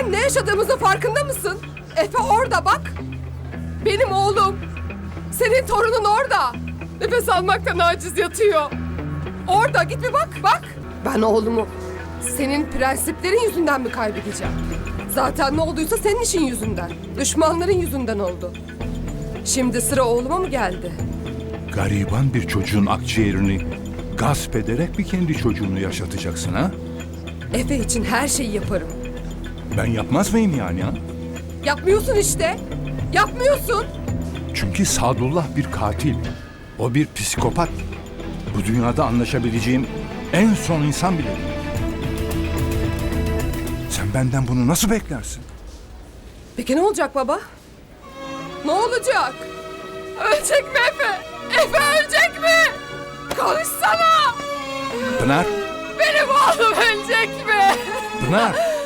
Sen ne yaşadığımızın farkında mısın? Efe orada bak. Benim oğlum. Senin torunun orada. Nefes almaktan aciz yatıyor. Orada git bir bak bak. Ben oğlumu senin prensiplerin yüzünden mi kaybedeceğim? Zaten ne olduysa senin işin yüzünden. Düşmanların yüzünden oldu. Şimdi sıra oğluma mı geldi? Gariban bir çocuğun akciğerini gasp ederek bir kendi çocuğunu yaşatacaksın ha? Efe için her şeyi yaparım. Ben yapmaz mıyım yani ha? Yapmıyorsun işte. Yapmıyorsun. Çünkü Sadullah bir katil. O bir psikopat. Bu dünyada anlaşabileceğim en son insan bile değil. Sen benden bunu nasıl beklersin? Peki ne olacak baba? Ne olacak? Ölecek mi Efe? Efe ölecek mi? Konuşsana! Pınar, Benim oğlum ölecek mi? Pınar!